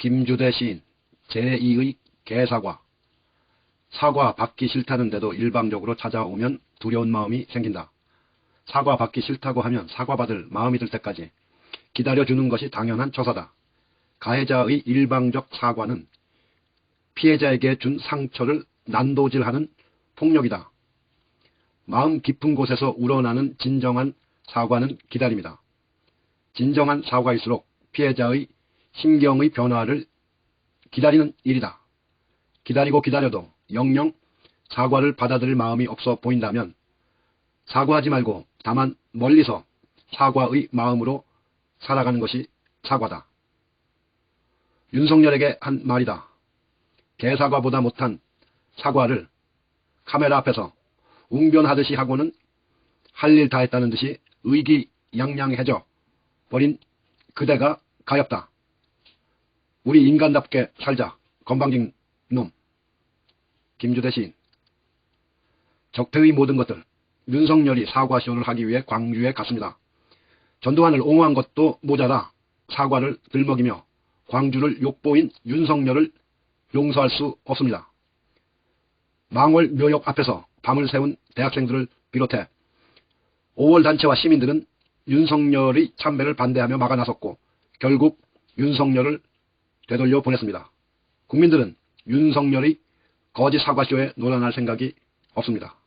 김주대 시인 제2의 개사과 사과 받기 싫다는데도 일방적으로 찾아오면 두려운 마음이 생긴다. 사과 받기 싫다고 하면 사과 받을 마음이 들 때까지 기다려주는 것이 당연한 처사다. 가해자의 일방적 사과는 피해자에게 준 상처를 난도질하는 폭력이다. 마음 깊은 곳에서 우러나는 진정한 사과는 기다립니다. 진정한 사과일수록 피해자의 심경의 변화를 기다리는 일이다. 기다리고 기다려도 영영 사과를 받아들일 마음이 없어 보인다면 사과하지 말고 다만 멀리서 사과의 마음으로 살아가는 것이 사과다. 윤석열에게 한 말이다. 개사과보다 못한 사과를 카메라 앞에서 웅변하듯이 하고는 할 일 다 했다는 듯이 의기양양해져 버린 그대가 가엾다. 우리 인간답게 살자. 건방진 놈. 김주대 시인. 적폐의 모든 것들. 윤석열이 사과쇼를 하기 위해 광주에 갔습니다. 전두환을 옹호한 것도 모자라 사과를 들먹이며 광주를 욕보인 윤석열을 용서할 수 없습니다. 망월 묘역 앞에서 밤을 새운 대학생들을 비롯해 5월 단체와 시민들은 윤석열의 참배를 반대하며 막아 나섰고 결국 윤석열을 되돌려 보냈습니다. 국민들은 윤석열의 거짓 사과쇼에 놀아날 생각이 없습니다.